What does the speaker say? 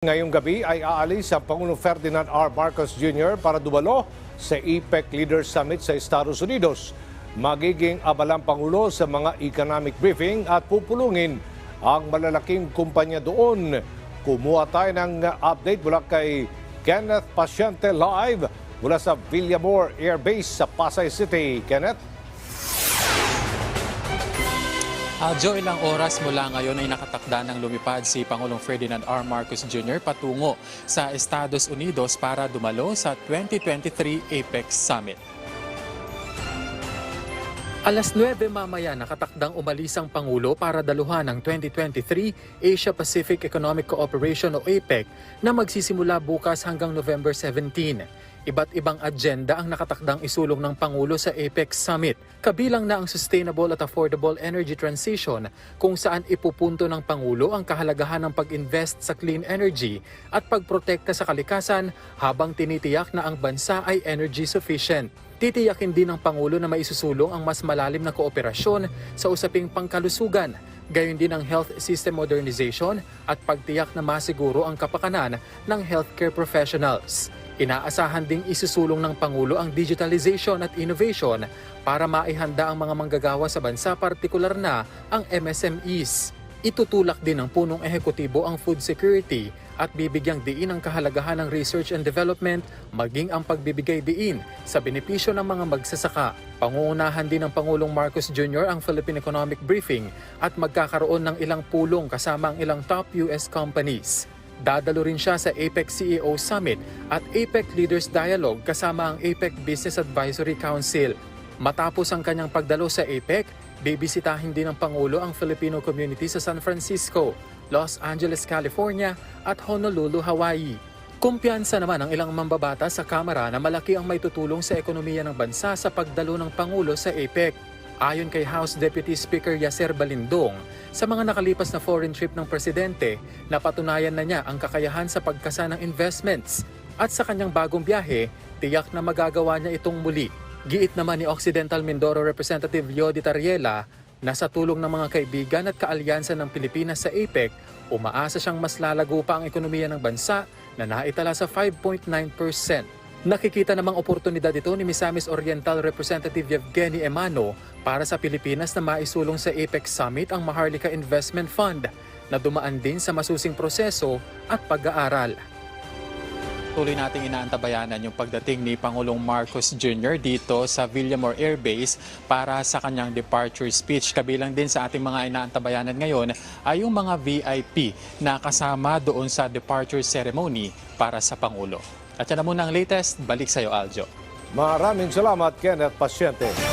Ngayong gabi ay aalis ang Pangulong Ferdinand R. Marcos Jr. para dumalo sa APEC Leaders Summit sa Estados Unidos. Magiging abalang Pangulo sa mga economic briefing at pupulungin ang malalaking kumpanya doon. Kumuha tayo ng update mula kay Kenneth Pasyente live mula sa Villamor Air Base sa Pasay City. Kenneth? Aljo, ilang oras mula ngayon ay nakatakda ng lumipad si Pangulong Ferdinand R. Marcos Jr. patungo sa Estados Unidos para dumalo sa 2023 APEC Summit. Alas 9 mamaya nakatakdang umalis ang Pangulo para daluhan ng 2023 Asia-Pacific Economic Cooperation o APEC na magsisimula bukas hanggang November 17. Iba't ibang agenda ang nakatakdang isulong ng Pangulo sa APEC Summit. Kabilang na ang sustainable at affordable energy transition kung saan ipupunto ng Pangulo ang kahalagahan ng pag-invest sa clean energy at pagprotekta sa kalikasan habang tinitiyak na ang bansa ay energy sufficient. Titiyakin din ng Pangulo na maisusulong ang mas malalim na kooperasyon sa usaping pangkalusugan, gayon din ang health system modernization at pagtiyak na masiguro ang kapakanan ng healthcare professionals. Inaasahan ding isusulong ng Pangulo ang digitalization at innovation para maihanda ang mga manggagawa sa bansa, partikular na ang MSMEs. Itutulak din ng punong ehekutibo ang food security at bibigyang diin ang kahalagahan ng research and development maging ang pagbibigay diin sa benepisyo ng mga magsasaka. Pangungunahan din ng Pangulong Marcos Jr. ang Philippine Economic Briefing at magkakaroon ng ilang pulong kasama ang ilang top US companies. Dadalo rin siya sa APEC CEO Summit at APEC Leaders Dialogue kasama ang APEC Business Advisory Council. Matapos ang kanyang pagdalo sa APEC, bibisitahin din ng Pangulo ang Filipino community sa San Francisco, Los Angeles, California at Honolulu, Hawaii. Kumpiyansa naman ang ilang mambabata sa Kamara na malaki ang maitutulong sa ekonomiya ng bansa sa pagdalo ng Pangulo sa APEC. Ayon kay House Deputy Speaker Yaser Balindong, sa mga nakalipas na foreign trip ng presidente, napatunayan na niya ang kakayahan sa pagkasa ng investments. At sa kanyang bagong biyahe, tiyak na magagawa niya itong muli. Giit naman ni Occidental Mindoro Representative Yodi Tariela na sa tulong ng mga kaibigan at kaalyansa ng Pilipinas sa APEC, umaasa siyang mas lalago pa ang ekonomiya ng bansa na naitala sa 5.9%. Nakikita namang oportunidad ito ni Misamis Oriental Representative Yevgeny Emano para sa Pilipinas na maisulong sa APEC Summit ang Maharlika Investment Fund na dumaan din sa masusing proseso at pag-aaral. Tuloy nating inaantabayanan yung pagdating ni Pangulong Marcos Jr. dito sa Villamor Air Base para sa kanyang departure speech. Kabilang din sa ating mga inaantabayanan ngayon ay yung mga VIP na kasama doon sa departure ceremony para sa Pangulo. At yan na muna ang latest. Balik sa'yo, Aljo. Maraming salamat, Kenneth Pasyente.